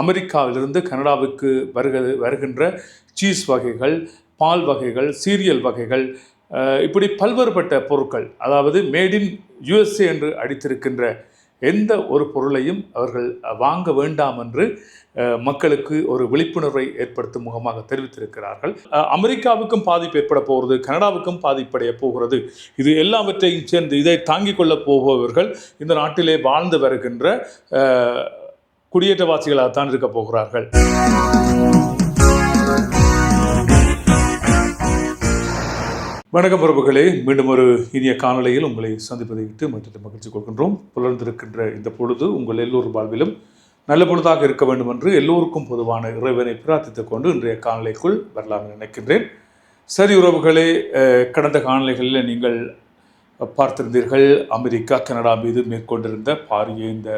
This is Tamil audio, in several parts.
அமெரிக்காவிலிருந்து கனடாவுக்கு வருக வருகின்ற சீஸ் வகைகள் பால் வகைகள் சீரியல் வகைகள் இப்படி பல்வேறுபட்ட பொருட்கள் அதாவது மேட் இன் யுஎஸ்ஏ என்று அடித்திருக்கின்ற எந்த ஒரு பொருளையும் அவர்கள் வாங்க வேண்டாம் என்று மக்களுக்கு ஒரு விழிப்புணர்வை ஏற்படுத்தும் முகமாக தெரிவித்திருக்கிறார்கள். அமெரிக்காவுக்கும் பாதிப்பு ஏற்பட போகிறது கனடாவுக்கும் பாதிப்படைய போகிறது. இது எல்லாவற்றையும் சேர்ந்து இதை தாங்கிக் கொள்ளப் போபவர்கள் இந்த நாட்டிலே வாழ்ந்து வருகின்ற குடியேற்றவாசிகளாகத்தான் இருக்க போகிறார்கள். வணக்கம் பிரபுகளே. மீண்டும் ஒரு இனிய காணொலியில் உங்களை சந்திப்பதை விட்டு மற்ற மகிழ்ச்சி கொள்கின்றோம். புலர்ந்திருக்கின்ற இந்த பொழுது உங்கள் எல்லோர் வாழ்விலும் நல்ல பொழுதாக இருக்க வேண்டும் என்று எல்லோருக்கும் பொதுவான இறைவனை பிரார்த்தித்துக் கொண்டு இன்றைய காணொலிக்குள் வரலாம் நினைக்கின்றேன். சரி உறவுகளே கடந்த காணொலிகளில் நீங்கள் பார்த்திருந்தீர்கள் அமெரிக்கா கனடா மீது மேற்கொண்டிருந்த பாரிய இந்த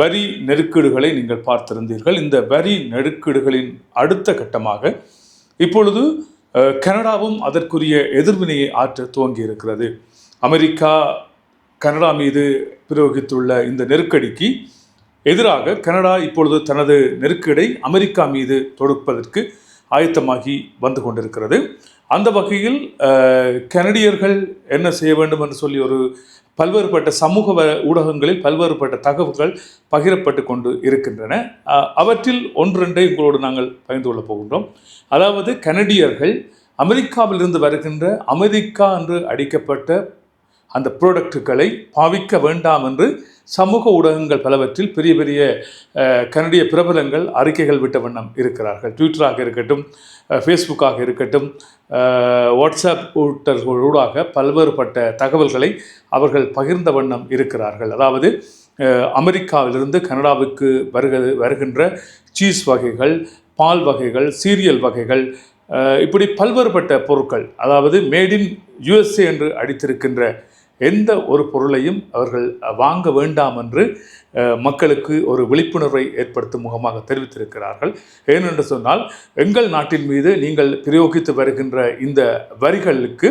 வரி நெருக்கீடுகளை நீங்கள் பார்த்திருந்தீர்கள். இந்த வரி நெருக்கீடுகளின் அடுத்த கட்டமாக இப்பொழுது கனடாவும் அதற்குரிய எதிர்வினையை ஆற்ற துவங்கி இருக்கிறது அமெரிக்கா கனடா மீது பிரயோகித்துள்ள இந்த நெருக்கடிக்கு எதிராக கனடா இப்பொழுது தனது நெருக்கடை அமெரிக்கா மீது தொடுப்பதற்கு ஆயத்தமாகி வந்து கொண்டிருக்கிறது. அந்த வகையில் கனடியர்கள் என்ன செய்ய வேண்டும் என்று சொல்லி ஒரு பல்வேறுபட்ட சமூக வ- ஊடகங்களில் பல்வேறுபட்ட தகவல்கள் பகிரப்பட்டு கொண்டு இருக்கின்றன. அவற்றில் ஒன்றெண்டை உங்களோடு நாங்கள் பகிர்ந்து கொள்ளப் போகின்றோம். அதாவது கனடியர்கள் அமெரிக்காவிலிருந்து வருகின்ற அமெரிக்கா என்று அடிக்கப்பட்ட அந்த ப்ராடக்ட்டுகளை பாவிக்க வேண்டாம் என்று சமூக ஊடகங்கள் பலவற்றில் பெரிய பெரிய கனடிய பிரபலங்கள் அறிக்கைகள் விட்ட வண்ணம் இருக்கிறார்கள். ட்விட்டராக இருக்கட்டும் ஃபேஸ்புக்காக இருக்கட்டும் வாட்ஸ்அப் ஊட்டர்களூடாக பல்வேறுபட்ட தகவல்களை அவர்கள் பகிர்ந்த வண்ணம் இருக்கிறார்கள். அதாவது அமெரிக்காவிலிருந்து கனடாவுக்கு வருக வருகின்ற சீஸ் வகைகள் பால் வகைகள் சீரியல் வகைகள் இப்படி பல்வேறுபட்ட பொருட்கள் அதாவது மேட் இன் யுஎஸ்ஏ என்று அடித்திருக்கின்ற எந்த ஒரு பொருளையும் அவர்கள் வாங்க வேண்டாம் என்று மக்களுக்கு ஒரு விழிப்புணர்வை ஏற்படுத்தும் முகமாக தெரிவித்திருக்கிறார்கள். ஏனென்று சொன்னால் எங்கள் நாட்டின் மீது நீங்கள் பிரயோகித்து வருகின்ற இந்த வரிகளுக்கு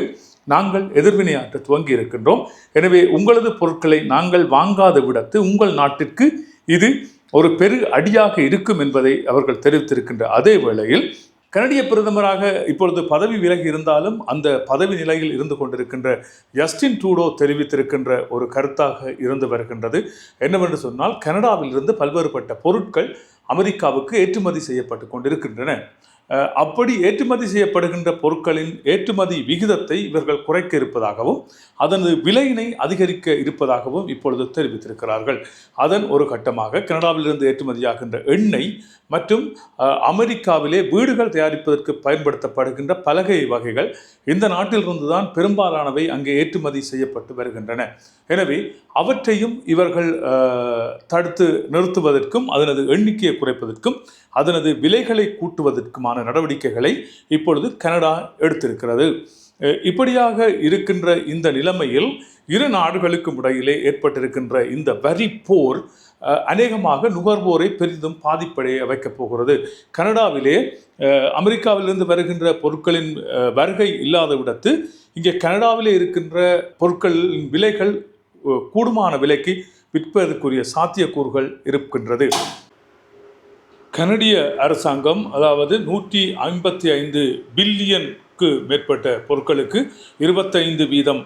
நாங்கள் எதிர்வினையாற்ற துவங்கி இருக்கின்றோம். எனவே உங்களது பொருட்களை நாங்கள் வாங்காத விடத்து உங்கள் நாட்டிற்கு இது ஒரு பெரு அடியாக இருக்கும் என்பதை அவர்கள் தெரிவித்திருக்கின்ற அதே வேளையில் கனடிய பிரதமராக இப்பொழுது பதவி விலகி இருந்தாலும் அந்த பதவி நிலையில் இருந்து கொண்டிருக்கின்ற ஜஸ்டின் ட்ரூடோ தெரிவித்திருக்கின்ற ஒரு கருத்தாக இருந்து வருகின்றது. என்னவென்று சொன்னால் கனடாவில் இருந்து பல்வேறுபட்ட பொருட்கள் அமெரிக்காவுக்கு ஏற்றுமதி செய்யப்பட்டு கொண்டிருக்கின்றன. அப்படி ஏற்றுமதி செய்யப்படுகின்ற பொருட்களின் ஏற்றுமதி விகிதத்தை இவர்கள் குறைக்க இருப்பதாகவும் அதனது விலையினை அதிகரிக்க இருப்பதாகவும் இப்பொழுது தெரிவித்திருக்கிறார்கள். அதன் ஒரு கட்டமாக கனடாவிலிருந்து ஏற்றுமதியாகின்ற எண்ணெய் மற்றும் அமெரிக்காவிலே வீடுகள் தயாரிப்பதற்கு பயன்படுத்தப்படுகின்ற பலகை வகைகள் இந்த நாட்டிலிருந்து தான் பெரும்பாலானவை அங்கே ஏற்றுமதி செய்யப்பட்டு வருகின்றன. எனவே அவற்றையும் இவர்கள் தடுத்து நிறுத்துவதற்கும் அதனது எண்ணிக்கையை குறைப்பதற்கும் அதனது விலைகளை கூட்டுவதற்குமான நடவடிக்கைகளை இப்பொழுது கனடா எடுத்திருக்கிறது. இப்படியாக இருக்கின்ற இந்த நிலைமையில் இரு நாடுகளுக்கும் இடையிலே ஏற்பட்டிருக்கின்ற இந்த வரி போர் அநேகமாக நுகர்வோரை பெரிதும் பாதிப்படைய வைக்கப் போகிறது. கனடாவிலே அமெரிக்காவிலிருந்து வருகின்ற பொருட்களின் வருகை இல்லாத விடத்து இங்கே கனடாவிலே இருக்கின்ற பொருட்களின் விலைகள் கூடுமான விலைக்கு விற்பதற்குரிய சாத்தியக்கூறுகள் இருக்கின்றது. கனடிய அரசாங்கம் அதாவது நூற்றி ஐம்பத்தி ஐந்து பில்லியனுக்கு மேற்பட்ட பொருட்களுக்கு இருபத்தைந்து வீதம்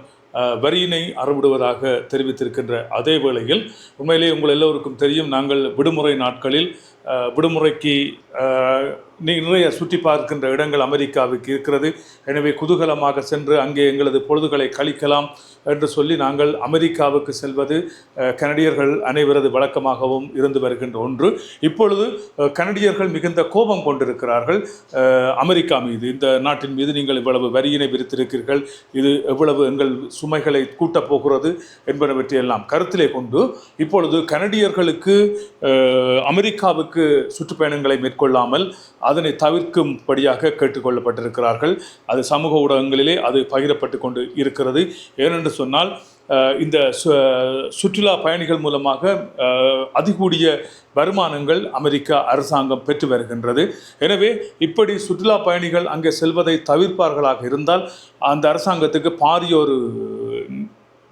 வரியினை அறவிடுவதாக தெரிவித்திருக்கின்ற அதே வேளையில் உண்மையிலே உங்கள் எல்லோருக்கும் தெரியும் நாங்கள் விடுமுறை நாட்களில் விடுமுறைக்கு நிறைய சுற்றி பார்க்கின்ற இடங்கள் அமெரிக்காவுக்கு இருக்கிறது. எனவே குதூகலமாக சென்று அங்கே எங்களது பொழுதுகளை கழிக்கலாம் என்று சொல்லி நாங்கள் அமெரிக்காவுக்கு செல்வது கனடியர்கள் அனைவரது வழக்கமாகவும் இருந்து வருகின்ற ஒன்று. இப்பொழுது கனடியர்கள் மிகுந்த கோபம் கொண்டிருக்கிறார்கள். அமெரிக்கா மீது இந்த நாட்டின் மீது நீங்கள் இவ்வளவு வரியினை விரித்திருக்கிறீர்கள். இது எவ்வளவு எங்கள் சுமைகளை கூட்டப் போகிறது என்பனவற்றையெல்லாம் கருத்திலே கொண்டு இப்பொழுது கனடியர்களுக்கு அமெரிக்காவுக்கு அமெரிக்காவுக்கு சுற்றுப்பயணங்களை மேற்கொள்ளாமல் அதனை தவிர்க்கும்படியாக கேட்டுக்கொள்ளப்பட்டிருக்கிறார்கள். அது சமூக ஊடகங்களிலே அது பகிரப்பட்டு கொண்டு இருக்கிறது. ஏனென்று சொன்னால் இந்த சு- சுற்றுலா பயணிகள் மூலமாக அதிகூடிய வருமானங்கள் அமெரிக்கா அரசாங்கம் பெற்று வருகின்றது. எனவே இப்படி சுற்றுலா பயணிகள் அங்கே செல்வதை தவிர்ப்பார்களாக இருந்தால் அந்த அரசாங்கத்துக்கு பாரிய ஒரு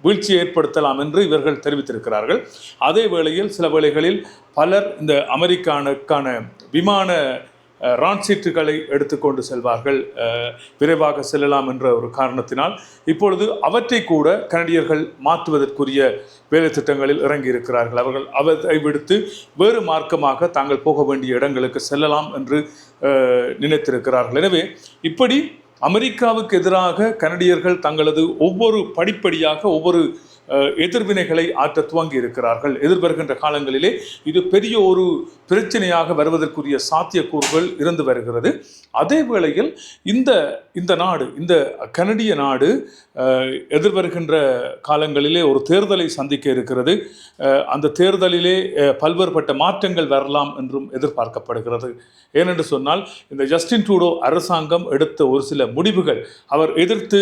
வீழ்ச்சியை ஏற்படுத்தலாம் என்று இவர்கள் தெரிவித்திருக்கிறார்கள். அதே வேளையில் சில வேளைகளில் பலர் இந்த அமெரிக்கானுக்கான விமான ரான்சீட்டுகளை எடுத்துக்கொண்டு செல்வார்கள். விரைவாக செல்லலாம் என்ற ஒரு காரணத்தினால் இப்பொழுது அவற்றை கூட கனடியர்கள் மாற்றுவதற்குரிய வேலை திட்டங்களில் இறங்கி இருக்கிறார்கள் அவர்கள் அவற்றை விடுத்து வேறு மார்க்கமாக தாங்கள் போக வேண்டிய இடங்களுக்கு செல்லலாம் என்று நினைத்திருக்கிறார்கள். எனவே இப்படி அமெரிக்காவுக்கு எதிராக கனடியர்கள் தங்களது ஒவ்வொரு படிப்படியாக ஒவ்வொரு எதிர்வினைகளை ஆற்ற துவங்கி இருக்கிறார்கள். எதிர்வருகின்ற காலங்களிலே இது பெரிய ஒரு பிரச்சனையாக வருவதற்குரிய சாத்தியக்கூறுகள் இருந்து வருகிறது. அதே வேளையில் இந்த இந்த நாடு இந்த கனடிய நாடு எதிர்வருகின்ற காலங்களிலே ஒரு தேர்தலை சந்திக்க இருக்கிறது. அந்த தேர்தலிலே பல்வேறுபட்ட மாற்றங்கள் வரலாம் என்றும் எதிர்பார்க்கப்படுகிறது. ஏனென்று சொன்னால் இந்த ஜஸ்டின் ட்ரூடோ அரசாங்கம் எடுத்த ஒரு சில முடிவுகள் அவர் எதிர்த்து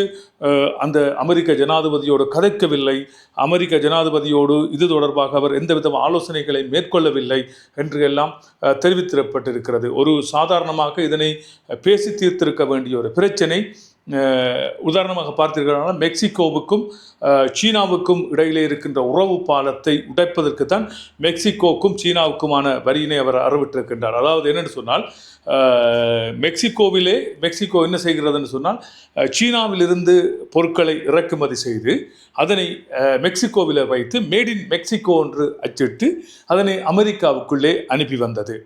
அந்த அமெரிக்க ஜனாதிபதியோடு கதைக்கவில்லை அமெரிக்க ஜனாதிபதியோடு இது தொடர்பாக அவர் எந்தவித ஆலோசனைகளை மேற்கொள்ளவில்லை என்று எல்லாம் தெரிவித்திடப்பட்டிருக்கிறது. ஒரு சாதாரணமாக இதனை பேசி தீர்த்திருக்க வேண்டிய ஒரு பிரச்சனை உதாரணமாக பார்த்தீர்களானால் மெக்சிகோவுக்கும் சீனாவுக்கும் இடையிலே இருக்கின்ற உறவு பாலத்தை உடைப்பதற்கு தான் மெக்சிகோக்கும் சீனாவுக்குமான வரியினை அவர் அறவிட்டிருக்கின்றார். அதாவது என்னென்னு சொன்னால் மெக்சிகோவிலே மெக்சிகோ என்ன செய்கிறதுன்னு சொன்னால் சீனாவிலிருந்து பொருட்களை இறக்குமதி செய்து அதனை மெக்சிகோவில் வைத்து மேட் இன் மெக்சிகோ என்று அச்சிட்டு அதனை அமெரிக்காவுக்குள்ளே அனுப்பி வந்தது.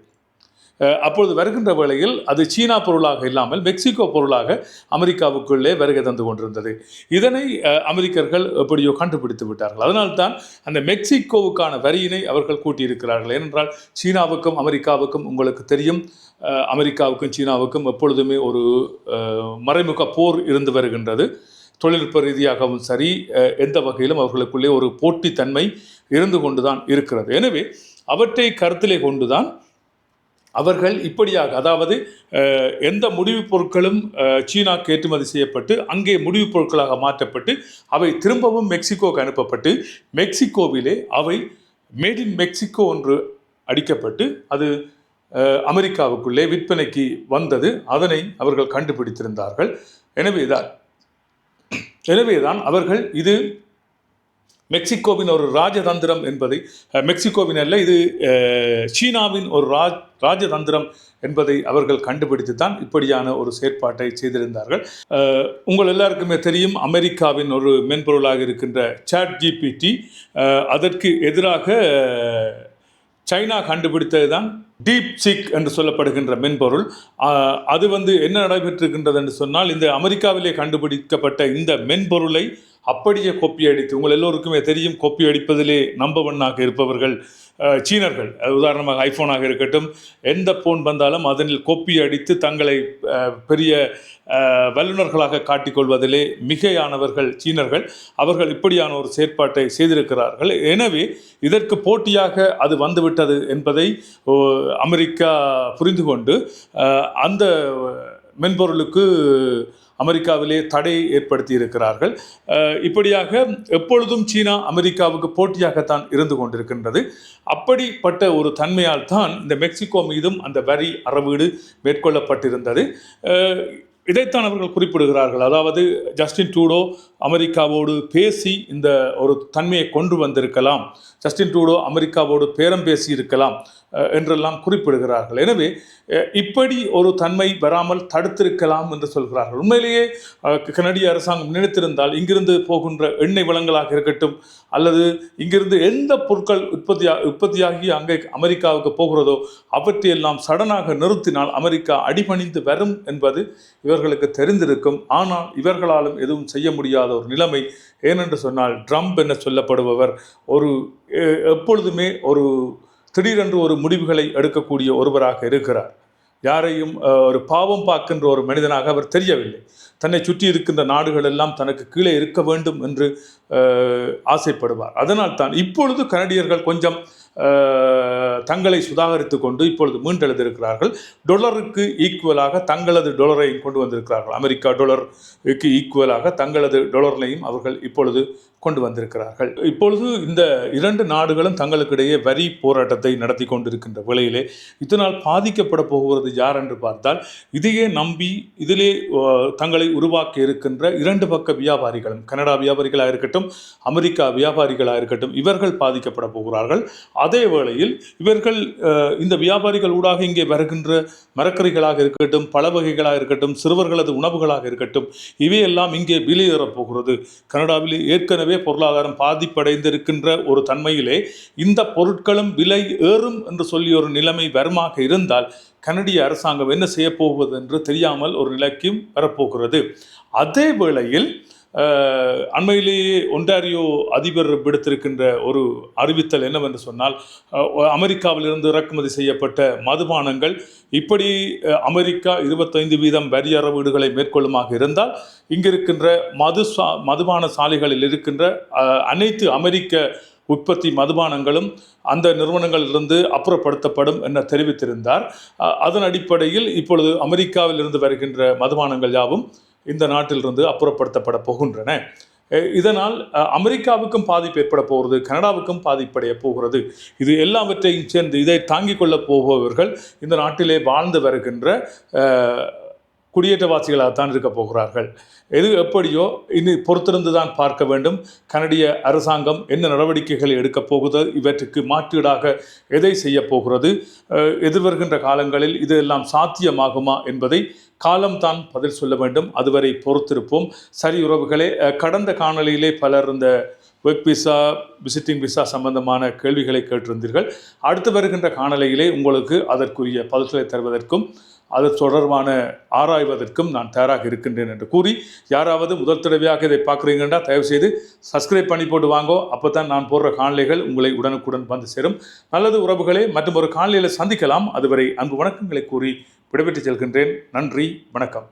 அப்பொழுது வருகின்ற வேளையில் அது சீனா பொருளாக இல்லாமல் மெக்சிகோ பொருளாக அமெரிக்காவுக்குள்ளே வருகை தந்து கொண்டிருந்தது. இதனை அமெரிக்கர்கள் எப்படியோ கண்டுபிடித்து விட்டார்கள். அதனால்தான் அந்த மெக்சிகோவுக்கான வரியினை அவர்கள் கூட்டியிருக்கிறார்கள். ஏனென்றால் சீனாவுக்கும் அமெரிக்காவுக்கும் உங்களுக்கு தெரியும் அமெரிக்காவுக்கும் சீனாவுக்கும் எப்பொழுதுமே ஒரு மறைமுக போர் இருந்து வருகின்றது. தொழில்நுட்ப ரீதியாகவும் சரி எந்த வகையிலும் அவர்களுக்குள்ளே ஒரு போட்டித்தன்மை இருந்து கொண்டுதான் இருக்கிறது. எனவே அவற்றை கருத்திலே கொண்டுதான் அவர்கள் இப்படியாக அதாவது எந்த முடிவுப் பொருட்களும் சீனாக்கு ஏற்றுமதி செய்யப்பட்டு அங்கே முடிவுப் பொருட்களாக மாற்றப்பட்டு அவை திரும்பவும் மெக்சிகோக்கு அனுப்பப்பட்டு மெக்சிகோவிலே அவை மேட் இன் மெக்சிகோ ஒன்று அடிக்கப்பட்டு அது அமெரிக்காவுக்குள்ளே விற்பனைக்கு வந்தது. அதனை அவர்கள் கண்டுபிடித்திருந்தார்கள். எனவேதான் எனவேதான் அவர்கள் இது மெக்சிகோவின் ஒரு ராஜதந்திரம் என்பதை மெக்சிகோவின் அல்ல இது சீனாவின் ஒரு ராஜ் ராஜதந்திரம் என்பதை அவர்கள் கண்டுபிடித்து தான் இப்படியான ஒரு செயற்பாட்டை செய்திருந்தார்கள். உங்கள் எல்லாருக்குமே தெரியும் அமெரிக்காவின் ஒரு மென்பொருளாக இருக்கின்ற சாட் ஜிபிடி அதற்கு எதிராக சைனா கண்டுபிடித்தது தான் டீப் சிக் என்று சொல்லப்படுகின்ற மென்பொருள். அது வந்து என்ன நடைபெற்றிருக்கின்றது என்று சொன்னால் இந்த அமெரிக்காவிலே கண்டுபிடிக்கப்பட்ட இந்த மென்பொருளை அப்படியே கொப்பி அடித்து உங்கள் எல்லோருக்குமே தெரியும் கொப்பி அடிப்பதிலே நம்பவண்ணாக இருப்பவர்கள் சீனர்கள். அது உதாரணமாக ஐஃபோனாக இருக்கட்டும் எந்த ஃபோன் வந்தாலும் அதனில் கொப்பி அடித்து தங்களை பெரிய வல்லுநர்களாக காட்டிக்கொள்வதிலே மிகையானவர்கள் சீனர்கள். அவர்கள் இப்படியான ஒரு செயற்பாட்டை செய்திருக்கிறார்கள். எனவே இதற்கு போட்டியாக அது வந்துவிட்டது என்பதை அமெரிக்கா புரிந்து கொண்டு அந்த மென்பொருளுக்கு அமெரிக்காவிலே தடை ஏற்படுத்தி இருக்கிறார்கள் இப்படியாக எப்பொழுதும் சீனா அமெரிக்காவுக்கு போட்டியாகத்தான் இருந்து கொண்டிருக்கின்றது. அப்படிப்பட்ட ஒரு தன்மையால் தான் இந்த மெக்சிகோ மீதும் அந்த வரி அறவீடு மேற்கொள்ளப்பட்டிருந்தது. இதைத்தான் அவர்கள் குறிப்பிடுகிறார்கள். அதாவது ஜஸ்டின் ட்ரூடோ அமெரிக்காவோடு பேசி இந்த ஒரு தன்மையை கொண்டு வந்திருக்கலாம். ஜஸ்டின் ட்ரூடோ அமெரிக்காவோடு பேரம் பேசி இருக்கலாம் என்றெல்லாம் குறிப்பிடுகிறார்கள். எனவே இப்படி ஒரு தன்மை வராமல் தடுத்திருக்கலாம் என்று சொல்கிறார்கள். உண்மையிலேயே கனடிய அரசாங்கம் நினைத்திருந்தால் இங்கிருந்து போகின்ற எண்ணெய் வளங்களாக இருக்கட்டும் அல்லது இங்கிருந்து எந்த பொருட்கள் உற்பத்தியா உற்பத்தியாகி அங்கே அமெரிக்காவுக்கு போகிறதோ அவற்றையெல்லாம் சடனாக நிறுத்தினால் அமெரிக்கா அடிபணிந்து வரும் என்பது இவர்களுக்கு தெரிந்திருக்கும். ஆனால் இவர்களாலும் எதுவும் செய்ய முடியாத ஒரு நிலைமை. ஏனென்று சொன்னால் ட்ரம்ப் என சொல்லப்படுபவர் ஒரு எப்பொழுதுமே ஒரு திடீரென்று ஒரு முடிவுகளை எடுக்கக்கூடிய ஒருவராக இருக்கிறார். யாரையும் ஒரு பாவம் பார்க்கின்ற ஒரு மனிதனாக அவர் தெரியவில்லை. தன்னை சுற்றி இருக்கின்ற நாடுகள் எல்லாம் தனக்கு கீழே இருக்க வேண்டும் என்று ஆசைப்படுவார். அதனால் தான் இப்பொழுது கனடியர்கள் கொஞ்சம் தங்களை சுதாகரித்து கொண்டு இப்பொழுது மீண்டெழுந்திருக்கிறார்கள் டொலருக்கு ஈக்குவலாக தங்களது டொலரையும் கொண்டு வந்திருக்கிறார்கள். அமெரிக்கா டொலருக்கு ஈக்குவலாக தங்களது டொலரையும் அவர்கள் இப்பொழுது கொண்டு வந்திருக்கிறார்கள். இப்பொழுது இந்த இரண்டு நாடுகளும் தங்களுக்கிடையே வரி போராட்டத்தை நடத்தி கொண்டிருக்கின்ற வேளையிலே இதனால் பாதிக்கப்பட போகிறது யார் என்று பார்த்தால் இதையே நம்பி இதிலே தங்களை உருவாக்கி இருக்கின்ற இரண்டு பக்க வியாபாரிகளும் கனடா வியாபாரிகளாக இருக்கட்டும் அமெரிக்கா வியாபாரிகளாக இருக்கட்டும் இவர்கள் பாதிக்கப்பட போகிறார்கள். அதே வேளையில் இவர்கள் இந்த வியாபாரிகள் ஊடாக இங்கே வருகின்ற மரக்கறிகளாக இருக்கட்டும் பல வகைகளாக இருக்கட்டும் சிறுவர்களது உணவுகளாக இருக்கட்டும் இவையெல்லாம் இங்கே விலையேறப் போகிறது. கனடாவில் ஏற்கனவே பொருளாதாரம் பாதிப்படைந்திருக்கின்ற ஒரு தன்மையிலே இந்த பொருட்களும் விலை ஏறும் என்று சொல்லி ஒரு நிலைமை வருமாக இருந்தால் கனடிய அரசாங்கம் என்ன செய்ய போவது என்று தெரியாமல் ஒரு நிலைக்கும் வரப்போகிறது. அதே வேளையில் அண்மையிலேயே ஒன்டாரியோ அதிபர் விடுத்திருக்கின்ற ஒரு அறிவித்தல் என்னவென்று சொன்னால் அமெரிக்காவிலிருந்து இறக்குமதி செய்யப்பட்ட மதுபானங்கள் இப்படி அமெரிக்கா இருபத்தைந்து வீதம் வரி அறவீடுகளை மேற்கொள்ளுமாக இருந்தால் இங்கிருக்கின்ற மது சா மதுபான சாலைகளில் இருக்கின்ற அனைத்து அமெரிக்க உற்பத்தி மதுபானங்களும் அந்த நிறுவனங்களிலிருந்து அப்புறப்படுத்தப்படும் என தெரிவித்திருந்தார். அதன் அடிப்படையில் இப்பொழுது அமெரிக்காவில் இருந்து வருகின்ற மதுபானங்கள் யாவும் இந்த நாட்டிலிருந்து அப்புறப்படுத்தப்பட போகின்றன. இதனால் அமெரிக்காவுக்கும் பாதிப்பு ஏற்பட போகிறது கனடாவுக்கும் பாதிப்படைய போகிறது. இது எல்லாவற்றையும் சேர்ந்து இதை தாங்கிக் கொள்ளப் போபவர்கள் இந்த நாட்டிலே வாழ்ந்து வருகின்ற குடியேற்றவாசிகளாக தான் இருக்க போகிறார்கள். எது எப்படியோ இனி பொறுத்திருந்து தான் பார்க்க வேண்டும். கனடிய அரசாங்கம் என்ன நடவடிக்கைகளை எடுக்கப் போகுது இவற்றுக்கு மாற்றீடாக எதை செய்ய போகிறது எதிர்வருகின்ற காலங்களில் இதெல்லாம் சாத்தியமாகுமா என்பதை காலம்தான் பதில் சொல்ல வேண்டும். அதுவரை பொறுத்திருப்போம். சரி உறவுகளே கடந்த காணொலியிலே பலர் இந்த ஒர்க் விசா விசிட்டிங் விசா சம்பந்தமான கேள்விகளை கேட்டிருந்தீர்கள். அடுத்து வருகின்ற காணொளியிலே உங்களுக்கு அதற்குரிய பதில்களை தருவதற்கும் அது தொடர்பான ஆராய்வதற்கும் நான் தயாராக இருக்கின்றேன் என்று கூறி யாராவது முதல் தடவையாக இதை பார்க்குறீங்கன்னா தயவுசெய்து சப்ஸ்கிரைப் பண்ணி போட்டு வாங்கோ. அப்போ தான் நான் போடுற காணொலிகள் உங்களை உடனுக்குடன் வந்து சேரும். நல்லது உறவுகளே மற்றும் ஒரு காணொலியில் சந்திக்கலாம். அதுவரை அன்பு வணக்கங்களை கூறி விடைபெற்று செல்கின்றேன். நன்றி வணக்கம்.